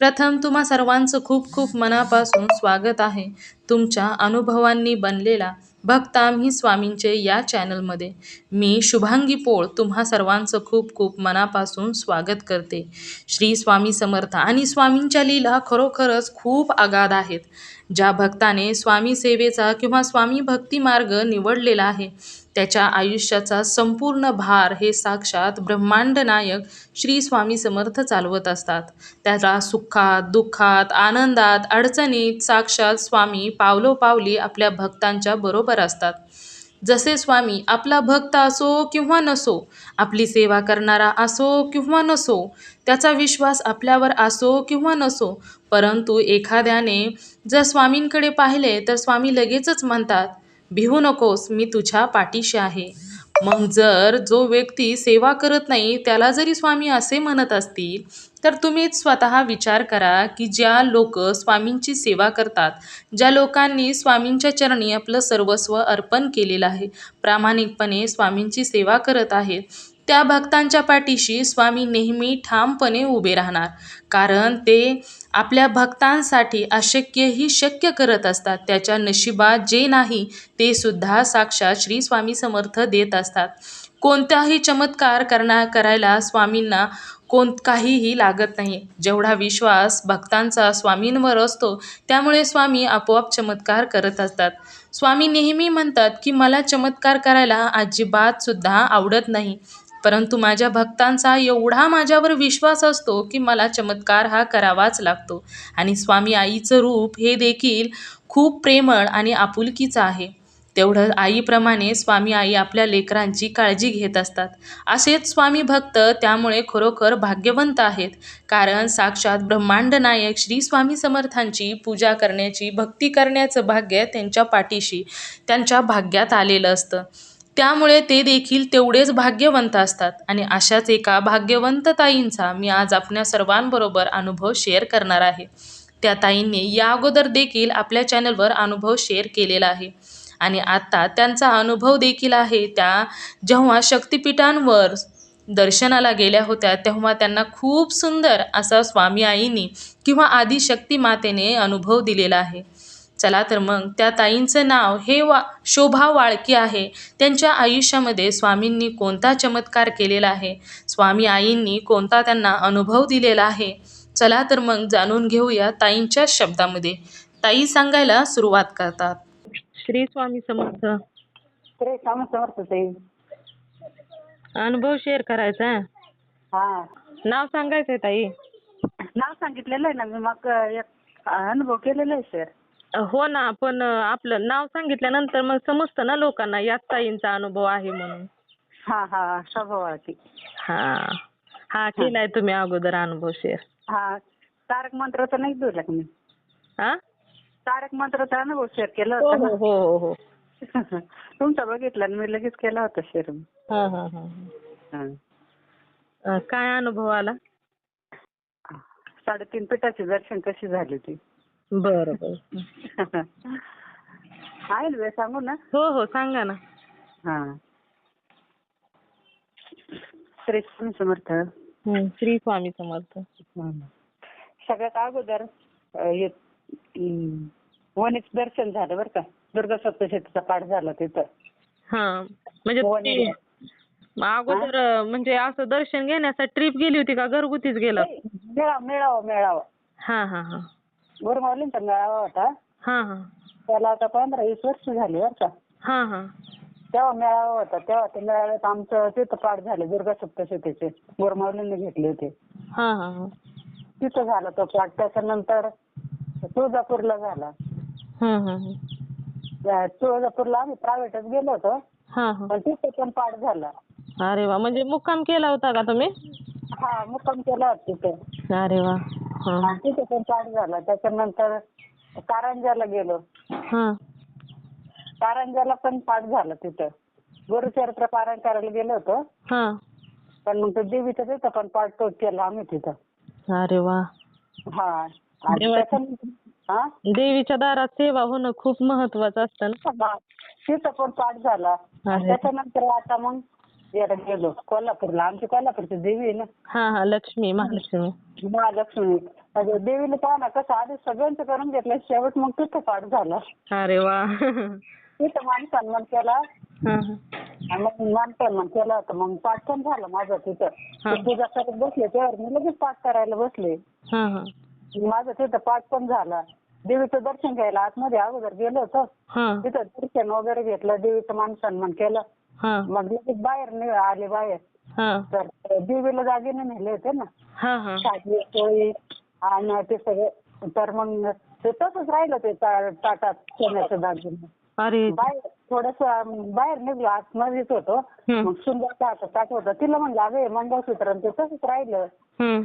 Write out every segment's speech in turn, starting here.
प्रथम तुम्हा सर्वांचं खूप खूप मनापासून स्वागत आहे. तुमच्या अनुभवांनी बनलेला भक्त आम्ही स्वामींचे या चॅनलमध्ये. मी शुभांगी पोळ तुम्हा सर्वांचं खूप खूप मनापासून स्वागत करते. श्री स्वामी समर्थ आणि स्वामींच्या लीला खरोखरच खूप आगाध आहेत. ज्या भक्ताने स्वामी सेवेचा किंवा स्वामी भक्ती मार्ग निवडलेला आहे त्याच्या आयुष्याचा संपूर्ण भार हे साक्षात ब्रह्मांड नायक श्री स्वामी समर्थ चालवत असतात. त्याला सुखात दुःखात आनंदात अडचणीत साक्षात स्वामी पावलोपावली आपल्या भक्तांच्या बरोबर असतात. जसे स्वामी आपला भक्त असो किंवा नसो आपली सेवा करणारा असो किंवा नसो त्याचा विश्वास आपल्यावर असो किंवा नसो परंतु एखाद्याने जर स्वामींकडे पाहिले तर स्वामी लगेचच म्हणतात भिवू नकोस मी तुझ्या पाठीशी आहे. मग जर जो व्यक्ती सेवा करत नाही त्याला जरी स्वामी असे म्हणत असतील तर तुम्हीच स्वतः विचार करा की ज्या लोक स्वामींची सेवा करतात ज्या लोकांनी स्वामींच्या चरणी आपलं सर्वस्व अर्पण केलेलं आहे प्रामाणिकपणे स्वामींची सेवा करत आहेत त्या भक्तांच्या पाठीशी स्वामी नेहमी ठामपणे उभे राहणार. कारण ते आपल्या भक्तांसाठी अशक्यही शक्य करत असतात. त्याच्या नशिबात जे नाही ते सुद्धा साक्षात श्री स्वामी समर्थ देत असतात. कोणताही चमत्कार करण्या करायला स्वामींना कोण काहीही लागत नाही. जेवढा विश्वास भक्तांचा स्वामींवर असतो त्यामुळे स्वामी आपोआप चमत्कार करत असतात. स्वामी नेहमी म्हणतात की मला चमत्कार करायला अजिबातसुद्धा आवडत नाही. परंतु माझ्या भक्तांचा एवढा माझ्यावर विश्वास असतो की मला चमत्कार हा करावाच लागतो. आणि स्वामी आईचं रूप हे देखील खूप प्रेमळ आणि आपुलकीचं आहे. तेवढं आईप्रमाणे स्वामी आई आपल्या लेकरांची काळजी घेत असतात. असेच स्वामी भक्त त्यामुळे खरोखर भाग्यवंत आहेत. कारण साक्षात ब्रह्मांड नायक श्री स्वामी समर्थांची पूजा करण्याची भक्ती करण्याचं भाग्य त्यांच्या पाठीशी त्यांच्या भाग्यात आलेलं असतं. त्यामुळे ते देखील तेवढेच भाग्यवंत असतात. आणि अशाच एका भाग्यवंत ताईंचा मी आज आपल्या सर्वांबरोबर अनुभव शेअर करणार आहे. त्या ताईंनी या अगोदर देखील आपल्या चॅनलवर अनुभव शेअर केलेला आहे. आणि आता त्यांचा अनुभव देखील आहे. त्या जेव्हा शक्तिपीठांवर दर्शनाला गेल्या होत्या तेव्हा त्यांना खूप सुंदर असा स्वामी आईनी किंवा आदिशक्ती मातेने अनुभव दिलेला आहे. चला तर मग त्या ताईंचं नाव हे वा शोभा वाळकी आहे. त्यांच्या आयुष्यामध्ये स्वामींनी कोणता चमत्कार केलेला आहे? स्वामी आईंनी कोणता त्यांना अनुभव दिलेला आहे? चला तर मग जाणून घेऊया ताईंच्या शब्दामध्ये. ताई सांगायला सुरुवात करतात. श्री स्वामी समर्थ. श्री स्वामी समर्थ ताई. अनुभव शेअर करायचा? हा. नाव सांगायचंय ताई. नाव सांगितलेलं आहे ना मी मग एक अनुभव केलेला आहे सर हो ना पण आपलं नाव सांगितल्यानंतर मग समजतं ना लोकांना याच ताईंचा अनुभव आहे म्हणून. हा हा स्वभावाची. हा. हा केलाय तुम्ही अगोदर अनुभव शेअर हा तारक मंत्राचा नाही दिला मी. हा तारक मंत्राचा अनुभव शेअर केला हो होता हो हो हो. तुमचा बघितला आणि मी लगेच केला होता शेअर हा हा हा हा. काय अनुभव आला? साडेतीन पिठाचे दर्शन कशी झाली ती बरं बरं. आहे ना सांगू ना? हो हो सांगा ना. हा. श्री स्वामी समर्थ. श्री स्वामी समर्थ. सगळ्यात अगोदर वणीच दर्शन झालं बरं का. दुर्गा सप्तशतीचा पाठ झाला तिथं. हा म्हणजे. अगोदर अं, म्हणजे असं दर्शन घेण्यासाठी ट्रिप गेली होती का? घरगुतीच गेला? मेळावा मेळावा मेळावा. हा हा हा. गुरुमाऊलींचा मेळावा होता. हा हा. त्याला आता पंधरा वीस वर्ष झाली बरं का. हा हा. तेव्हा मेळावा होता. तेव्हा ते मेळाव्यात आमचं तिथं पाठ झाले दुर्गा सप्तशतीचे. गुरुमाऊलींनी घेतले होते. हा हा हा. तिथं झाला तो पाठ. त्याच्यानंतर तुळजापूरला झाला. त्या तुळजापूरला आम्ही प्रायव्हेटच गेलो होतो. पण तिथे पण पाठ झाला. अरे वा म्हणजे मुक्काम केला होता का तुम्ही? हा मुक्काम केला होता तिथे. अरे वा हा. तिथे पण पाठ झाला. त्याच्यानंतर कारंजाला गेलो. कारंजाला पण पाठ झाला तिथं. गुरुचरित्र पारायण करायला गेलो होतो. हा. पण मग ते देवीचं तिथं पण पाठ तो केला आम्ही तिथं. अरे वा. हा. हा? देवीच्या दारात सेवा होणं खूप महत्वाचं असतं ना. हा. तिथं पण पाठ झाला. आणि अरे. त्याच्यानंतर आता मग याला गेलो कोल्हापूरला. आमची कोल्हापूरची देवी आहे ना. हा हा लक्ष्मी महालक्ष्मी. महालक्ष्मी. अगं देवीला पाहा ना कसं आधी सगळ्यांचं करून घेतलं शेवट मग तिथं पाठ झाला. अरे वा. तिथं मान सन्मान केला. हा हा. आणि मग मान सन्मान केला होता मग पाठ पण झाला माझा तिथं. हा. ते पूजा करत बसले तेव्हा मी लगेच पाठ करायला बसले. हा हा. माझं तिथं पाठ पण झाला. देवीचं दर्शन घ्यायला आतमध्ये अगोदर गेलो होतो. हा. तिथं दर्शन वगैरे घेतलं देवीचं मान सन्मान केलं. हा. मग लगेच बाहेर नि- आले बाहेर. हा. तर देवीला दागिने नेले होते ना. हा हा. पोळी आणि ते सगळे. तर मग ते तसंच राहिलं ते ता- ताटात सोन्याचं दागिने. अरे बाहेर थोडस बाहेर निघलो आतमध्येच होतो. हम्म. मग सुंदर हातात ताट होतं. तिला म्हणलं अगं हे मंगळसूत्र आणि ते तसंच राहिलं. हम्म.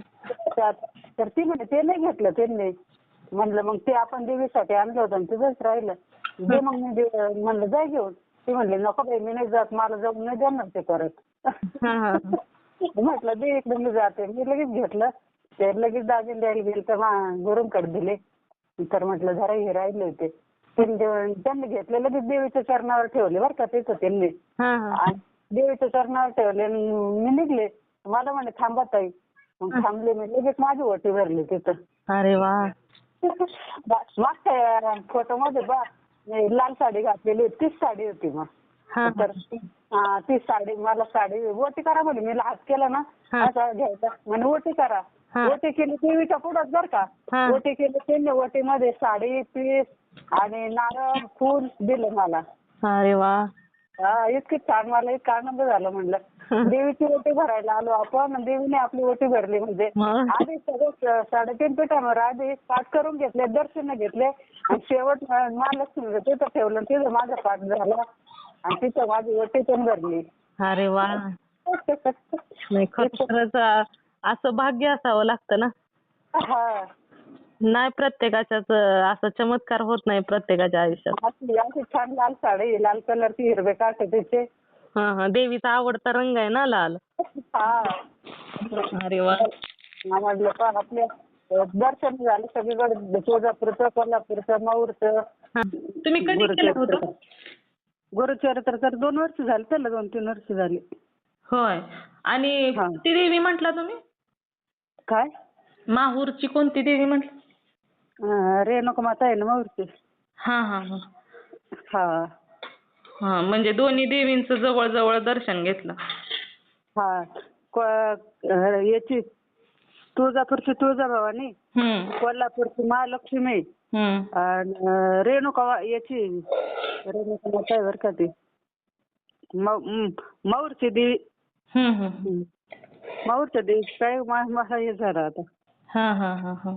त्यात तर ती म्हणे ते नाही घेतलं त्यांनी. म्हणलं मग ते आपण देवीसाठी आणलं होतं आणि तिथंच राहिलं. दे मग मी दे- म्हणलं जाय घेऊन. ती म्हणली नको बाई मी नाही जात मला जाऊन नाही देणार ते परत. हा हा. म्हटलं दे इकडे मी जाते. मी लगेच घेतलं. ते लगेच दागिने द्यायला गेले तर मा- गुरूंकडे दिले. तर म्हटलं जरा हे राहिले होते. त्यांनी देव- त्यांनी घेतले लगेच देवीच्या चरणावर ठेवले बरं का तिथं त्यांनी. आणि देवीच्या चरणावर ठेवले आणि मी निघले. मला म्हणे थांबा ताई. मग थांबले मी. लगेच माझी ओटी भरली तिथं. अरे वा. मागच्या फोटो मध्ये बा लाल साडी घातलेली होती, तीच साडी होती मग. तर ती साडी मला साडी ओटी करा म्हणे. मी हात केला ना. असं घ्यायचा. म्हणे ओटी करा. ओटी केली देवीच्या पुढंच बर का. ओटी केली त्यांनी ओटीमध्ये साडी पीस आणि नारळ फुल दिलं मला. अरे वा. हा इतकी छान. मला इतका आनंद झाला म्हणलं. देवीची ओटी भरायला आलो आपण देवीने आपली ओटी भरली म्हणजे. मग? आधी सगळं स- साडेतीन पिठांवर आधी पाठ करून घेतले दर्शन घेतले. आणि शेवट म- महालक्ष्मी तिथं ठेवलं तिथं माझा पाठ झाला. आणि तिथं माझी ओटी पण भरली. अरे वा. नाही खरंच खरंच आ- असं भाग्य असावं लागतं ना. हा. नाही प्रत्येकाच्याच असं चमत्कार होत नाही प्रत्येकाच्या आयुष्यात. अशी अशी छान लाल साडी लाल कलरची हिरवे काठ तिचे हा हा देवीचा आवडता रंग आहे ना लाल? हा. अरे वा. म्हटलं का आपल्या दर्शन झालं सगळीकडे तुळजापूरचं कोल्हापूरचं माऊरचं हा. तुम्ही कधी केलं होतं? गुरुचरित्र तर दोन वर्ष झाली त्याला दोन तीन वर्ष झाली. होय. आणि हा. कोणती देवी म्हटला तुम्ही? काय? माहूरची कोणती देवी म्हटलं? अं, रेणुका माता आहे ना माऊरची हा हा हा हा हा म्हणजे दोन्ही देवींचं जवळ जवळ दर्शन घेतलं. हा को- अं, याची तुळजापूरची तुळजाभवानी हम्म कोल्हापूरची महालक्ष्मी हम्म आणि अं, रेणुका वा- याची रेणुका माता आहे बरं का ती. मौ- देवी हम्म हम्म हं. माऊरच्या देवी काय मा- मला हे झालं आता. हा हा हा हा.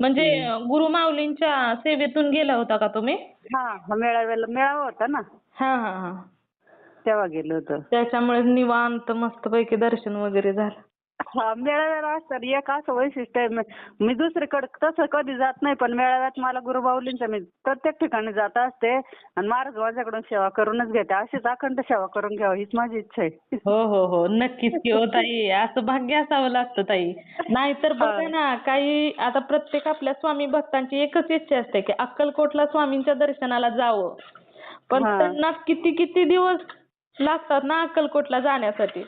म्हणजे गुरु माऊलींच्या सेवेतून गेला होता का तुम्ही? हा हा मेळाव्याला मेळावा होता ना. हा हा हा. तेव्हा गेलो होतो. त्याच्यामुळे निवांत मस्तपैकी दर्शन वगैरे झालं. हा मेळाव्याला असतात. एक असं वैशिष्ट्य आहे. मी- दुसरीकडे तसं कधी जात नाही पण मेळाव्यात मला गुरुबाऊलींच्या मी प्रत्येक ठिकाणी जात असते. आणि महाराज माझ्याकडून सेवा करूनच घेते. अशीच अखंड सेवा करून घ्यावं हीच माझी इच्छा आहे. हो हो हो. नक्कीच की हो ताई. असं भाग्य असावं लागतं ताई. नाहीतर बघा ना काही आता प्रत्येक आपल्या स्वामी भक्तांची एकच इच्छा असते की अक्कलकोटला स्वामींच्या दर्शनाला जावं. पण हा. त्यांना किती किती दिवस लागतात ना अक्कलकोटला जाण्यासाठी?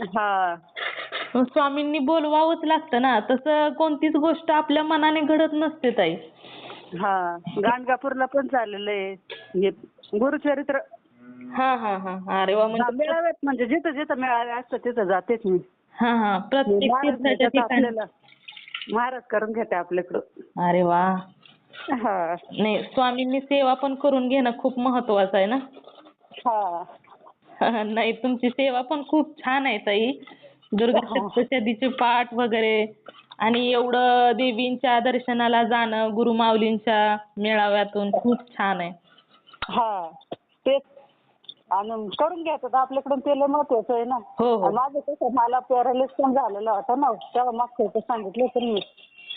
हा. स्वामींनी बोलवावंच लागतं ना. तसं कोणतीच गोष्ट आपल्या मनाने घडत नसते ताई. हा गाणगापूरला पण चाललेलं आहे. हे गुरुचरित्र. हा हा हा. अरे वा हा, म्हणजे मेळाव्यात म्हणजे जिथं जिथं मेळावे असतात तिथं जातेच मी. हा हा. प्रत्येक महाराज तीर्थाच्या घेतात ठिकाणी. आपल्याला महाराज करून घेते आपल्याकडं. अरे वा. हा. नाही स्वामींनी सेवा पण करून घेणं खूप महत्वाचं आहे ना. हा. नाही तुमची सेवा पण खूप छान आहे ताई. दुर्गा सप्तशतीचे पाठ वगैरे. आणि एवढं देवींच्या दर्शनाला जाणं गुरुमाऊलींच्या मेळाव्यातून खूप छान आहे. हा तेच. आणि करून घ्यायचं तर आपल्याकडून ते लय महत्वाचं आहे ना. हो हो. माझं कसं मला पॅरालिस पण झालेलं होतं ना. तेव्हा मागच्या वेळेस सांगितलं तर मी.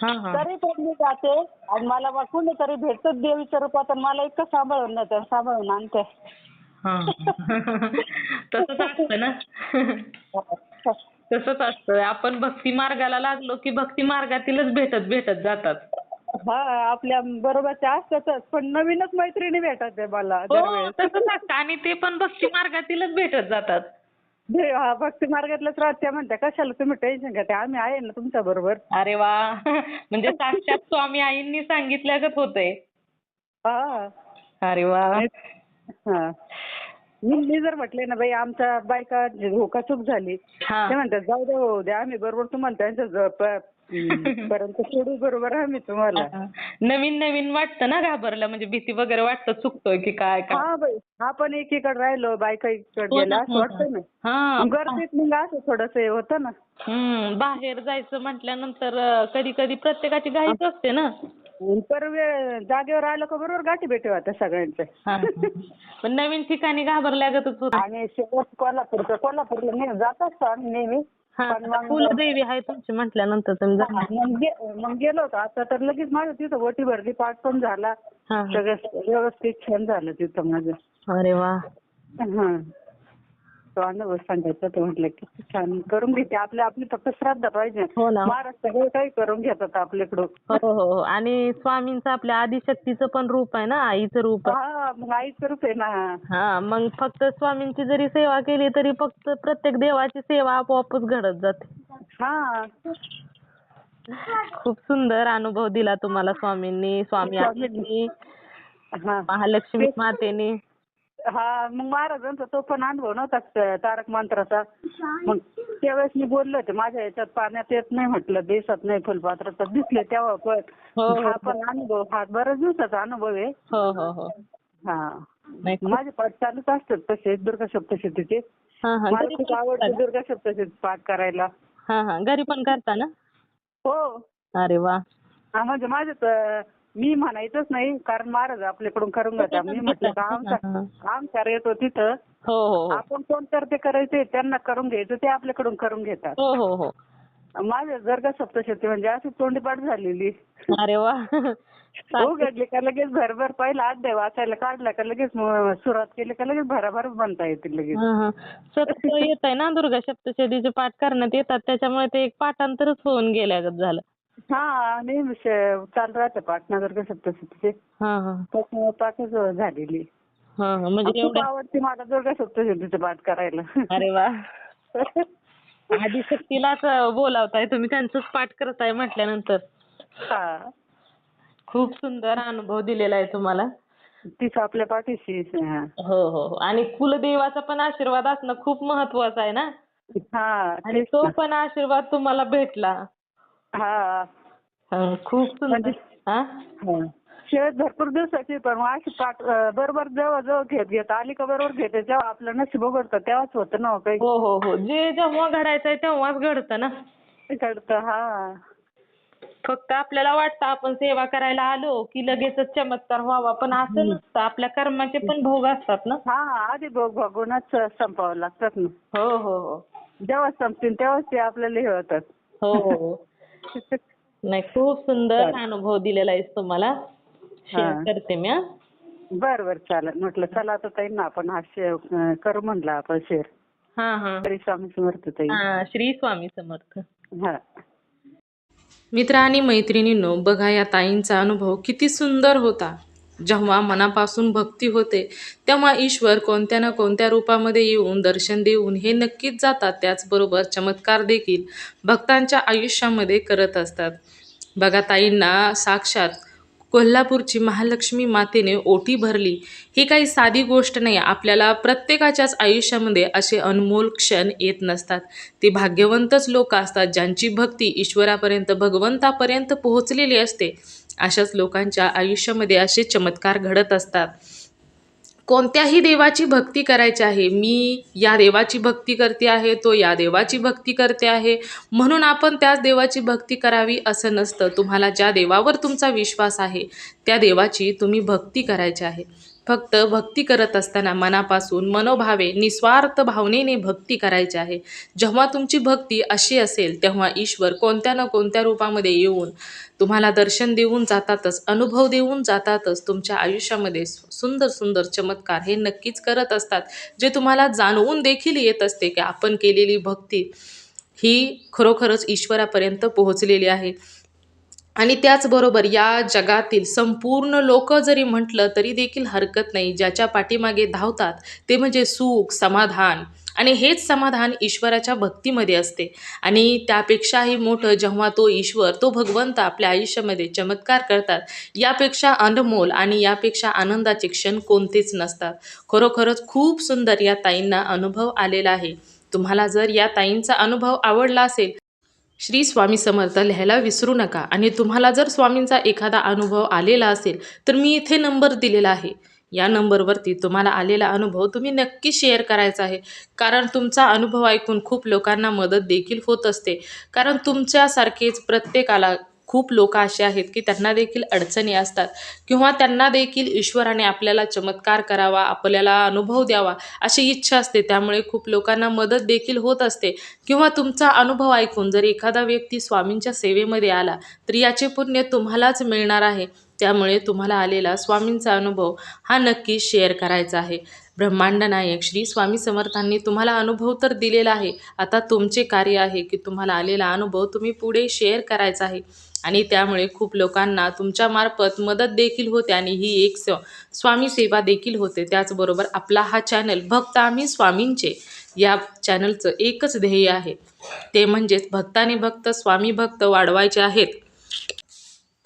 हा हा. तरी पण मी जाते. आणि मला मग कुणीतरी भेटत देवीच्या रूपात आणि मला इतकं सांभाळून नेते सांभाळून आणते. हा. तसंच असतं ना. तसंच असतं आपण भक्ती मार्गाला लागलो की भक्ती मार्गातीलच भेटत भेटत जातात. हा आपल्या बरोबरचे असतातच. पण नवीनच मैत्रिणी भेटत आहे मला हो दरवेळेस. तसंच असतं. आणि ते पण भक्ती मार्गातीलच भेटत जातात. दे- हा भक्ती मार्गातल्याच राहत त्या म्हणत्या कशाला तुम्ही टेन्शन घेते आम्ही आहे ना तुमच्या बरोबर. अरे वा. म्हणजे साक्षात स्वामी आईंनी सांगितल्यागत होतंय. हा. अरे वा. हा. मी मी जर म्हटले ना बाई आमच्या बायका धोका चूक झाली. हा. ते म्हणतात जाऊ द्या होऊ द्या आम्ही बरोबर. तुम्हाला त्यांच्या पर्यंत सोडू बरोबर आम्ही तुम्हाला. नवीन नवीन वाटतं ना घाबरलं म्हणजे भीती वगैरे वाटतं चुकतोय की काय काय? हा बाई आपण एकीकडे राहिलो बायका एकीकडे हो गेला असं हो. वाटतं ना. हा गर्दीत मग असं थोडस हे होतं ना. बाहेर जायचं म्हटल्यानंतर कधी कधी प्रत्येकाची घाईच असते ना. पर वेळ जागेवर आलं का बरोबर गाठी भेटी होत्या सगळ्यांच्या हा. पण नवीन ठिकाणी घाबरल्यागतच होत. आणि शेवट कोल्हापूरचं कोल्हापूरला नेहमी जात असतो आम्ही नेहमी. पण मग कुलदेवी आहे तुमची म्हटल्यानंतर तुम्ही जाणार. मग गे- मग गेलो होतो. आता तर लगेच माझं तिथं वटी भरली पाठ पण झाला. हा. सगळं व्यवस्थित छान झालं तिथं माझं. अरे वा. हा. तो अनुभव सांगायचा तो म्हटलं की छान करून घेते. आपल्या आपली फक्त श्रद्धा पाहिजे. हो ना. सगळं काही करून घेतात आपल्याकडून. हो हो हो. आणि स्वामींचं आपल्या आदिशक्तीचं पण रूप आहे ना आईचं रूप. आहे हा मग आईचं रूप आहे ना. हा मग फक्त स्वामींची जरी सेवा केली तरी फक्त प्रत्येक देवाची सेवा आपोआपच घडत जाते. हा. खूप सुंदर अनुभव दिला तुम्हाला स्वामींनी स्वामी आईंनी हा. महालक्ष्मी मातेने. हा मग महाराजांचा तो पण अनुभव नव्हता तारक मंत्राचा. मग त्यावेळेस मी बोलले होते माझ्या याच्यात पाण्यात येत नाही म्हटलं दिसत नाही फुलपात्रात दिसले तेव्हा पण. हो, हो, हा पण अनुभव हा बऱ्याच दिवसाचा अनुभव आहे. हो हो हो. हा. नाही खूप- माझे पाठ चालूच असतात तसे दुर्गा सप्तशतीचे. हा हा. मला घरी खूप पण आवडते करता दुर्गा सप्तशती पाठ करायला. ना? हा हा. घरी पण करता ना? हो. अरे वा. हा, म्हणजे माझं तर मी म्हणायचंच नाही कारण महाराज आपल्याकडून करून घेतात. मी म्हटलं का आमचा आमचा येतो तिथं हो हो हो. आपण कोण तर ते करायचे त्यांना करून घ्यायचं ते आपल्याकडून करून घेतात. हो हो हो. माझ्या दुर्गा सप्तशती म्हणजे अशी तोंडीपाठ झालेली. अरे वा. उघडली का लगेच भरभर पहिला अध्याय वाचायला काढला का लगेच सुरुवात केली का लगेच भराभर बनता येते लगेच. येत आहे ना दुर्गा सप्तशतीचे पाठ करण्यात येतात त्याच्यामुळे ते एक पाठांतरच होऊन गेल्यागत झालं. हा नेहमी चालू राहते सप्तशतीचे. त्याच्यामुळे झालेली. म्हणजे खूप एवढ्या आवडते मला दुर्गा सप्तशतीचे पाठ करायला. अरे वा. आदिशक्तीलाच बोलावताय तुम्ही त्यांचंच पाठ करताय म्हटल्यानंतर. खूप सुंदर अनुभव दिलेला आहे तुम्हाला. तीच आपल्या पाठीशी हा. हो हो आणि कुलदेवाचा पण आशीर्वाद असणं खूप महत्वाचं आहे ना? हा आणि तो. पण आशीर्वाद तुम्हाला भेटला. हा. खूप सुंदर. म्हणजे- हा. शेवट भरपूर दिवसाची पण मग अशी पाठ बरोबर जवळ जवळ घेत घेत आली का बरोबर घेते जेव्हा आपलं नशीब उघडतं तेव्हाच होतं ना हो काही? हो हो हो. जे जेव्हा घडायचंय तेव्हाच घडतं ना? घडतं हा. फक्त आपल्याला वाटतं आपण सेवा करायला आलो की लगेचच चमत्कार व्हावा पण असं नसतं. आपल्या कर्माचे पण भोग असतात ना? हा. आधी भोग भोगूनच संपावं लागतात ना. हो हो हो. जेव्हा संपतील तेव्हाच ते आपल्याला हे होतात. हो हो. नाही खूप सुंदर अनुभव दिलेला आहे तुम्हाला. शेअर. करते मी हा. बर बर चालेल. म्हटलं चला आता ताई ना आपण हा शेअर करू म्हणलं आपण शेअर हा हा. तरी स्वामी समर्थ ताई. हा श्री स्वामी समर्थ. हा. मित्र आणि मैत्रिणींनो बघा या ताईंचा अनुभव किती सुंदर होता. जेव्हा मनापासून भक्ती होते तेव्हा ईश्वर कोणत्या ना कोणत्या रूपामध्ये येऊन दर्शन देऊन हे नक्कीच जातात त्याचबरोबर चमत्कार देखील भक्तांच्या आयुष्यामध्ये करत असतात. बघा ताईंना साक्षात कोल्हापूरची महालक्ष्मी मातेने ओटी भरली. ही काही साधी गोष्ट नाही आपल्याला प्रत्येकाच्याच आयुष्यामध्ये असे अनमोल क्षण येत नसतात. ते भाग्यवंतच लोक असतात ज्यांची भक्ती ईश्वरापर्यंत भगवंतापर्यंत पोहोचलेली असते. अशाच लोकांच्या आयुष्यामध्ये असे चमत्कार घडत असतात. कोणत्याही देवाची भक्ती करायची आहे मी या देवाची भक्ती करते आहे तो या देवाची भक्ती करते आहे म्हणून आपण त्याच देवाची भक्ती करावी असं नसतं. तुम्हाला ज्या देवावर तुमचा विश्वास आहे त्या देवाची तुम्ही भक्ती करायची आहे. फक्त भक्ती करत असताना मनापासून मनोभावे निस्वार्थ भावनेने भक्ती करायची आहे. जेव्हा तुमची भक्ती अशी असेल तेव्हा ईश्वर कोणत्या ना कोणत्या रूपामध्ये येऊन तुम्हाला दर्शन देऊन जातातच अनुभव देऊन जातातच तुमच्या आयुष्यामध्ये सुंदर सुंदर चमत्कार हे नक्कीच करत असतात. जे तुम्हाला जाणवून देखील येत असते की आपण केलेली भक्ती ही खरोखरच ईश्वरापर्यंत पोहोचलेली आहे. आणि त्याचबरोबर या जगातील संपूर्ण लोक जरी म्हटलं तरी देखील हरकत नाही. ज्याच्या पाठीमागे धावतात ते म्हणजे सुख समाधान आणि हेच समाधान ईश्वराच्या भक्तीमध्ये असते. आणि त्यापेक्षाही मोठं जेव्हा तो ईश्वर तो भगवंत आपल्या आयुष्यामध्ये चमत्कार करतात यापेक्षा अनमोल आणि यापेक्षा आनंदाचे क्षण कोणतेच नसतात. खरोखरच खूप सुंदर या ताईंना अनुभव आलेला आहे. तुम्हाला जर या ताईंचा अनुभव आवडला असेल श्री स्वामी समर्थ लिहायला विसरू नका. आणि तुम्हाला जर स्वामींचा एखादा अनुभव आलेला असेल तर मी इथे नंबर दिलेला आहे. या नंबरवरती तुम्हाला आलेला अनुभव तुम्ही नक्की शेअर करायचा आहे. कारण तुमचा अनुभव ऐकून खूप लोकांना मदत देखील होत असते. कारण तुमच्यासारखेच प्रत्येकाला खूप लोक असे आहेत की त्यांना देखील अडचणी असतात किंवा त्यांना देखील ईश्वराने आपल्याला चमत्कार करावा आपल्याला अनुभव द्यावा अशी इच्छा असते. त्यामुळे खूप लोकांना मदत देखील होत असते. किंवा तुमचा अनुभव ऐकून जर एखादा व्यक्ती स्वामींच्या सेवेमध्ये आला तर याचे पुण्य तुम्हालाच मिळणार आहे. त्यामुळे तुम्हाला आलेला स्वामींचा अनुभव हा नक्की शेअर करायचा आहे. ब्रह्मांड नायक श्री स्वामी समर्थांनी तुम्हाला अनुभव तर दिलेला आहे. आता तुमचे कार्य आहे की तुम्हाला आलेला अनुभव तुम्ही पुढे शेअर करायचा आहे. आणि त्यामुळे खूप लोकांना तुमच्यामार्फत मदत देखील होते आणि ही एक स स्वामी सेवा देखील होते. त्याचबरोबर आपला हा चॅनल भक्त आम्ही स्वामींचे या चॅनलचं एकच ध्येय आहे. ते म्हणजेच भक्ताने भक्त स्वामी भक्त वाढवायचे आहेत.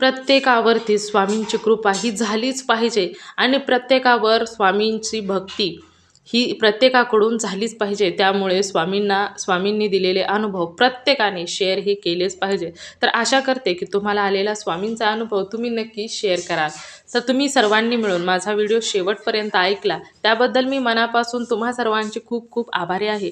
प्रत्येकावरती स्वामींची कृपा ही झालीच पाहिजे आणि प्रत्येकावर स्वामींची भक्ती ही प्रत्येकाकडून झालीच पाहिजे. त्यामुळे स्वामींना स्वामींनी दिलेले अनुभव प्रत्येकाने शेअर हे केलेच पाहिजे. तर आशा करते की तुम्हाला आलेला स्वामींचा अनुभव तुम्ही नक्की शेअर कराल. तर तुम्ही सर्वांनी मिळून माझा व्हिडिओ शेवटपर्यंत ऐकला. त्याबद्दल मी मनापासून तुम्हा सर्वांचे खूप खूप आभारी आहे.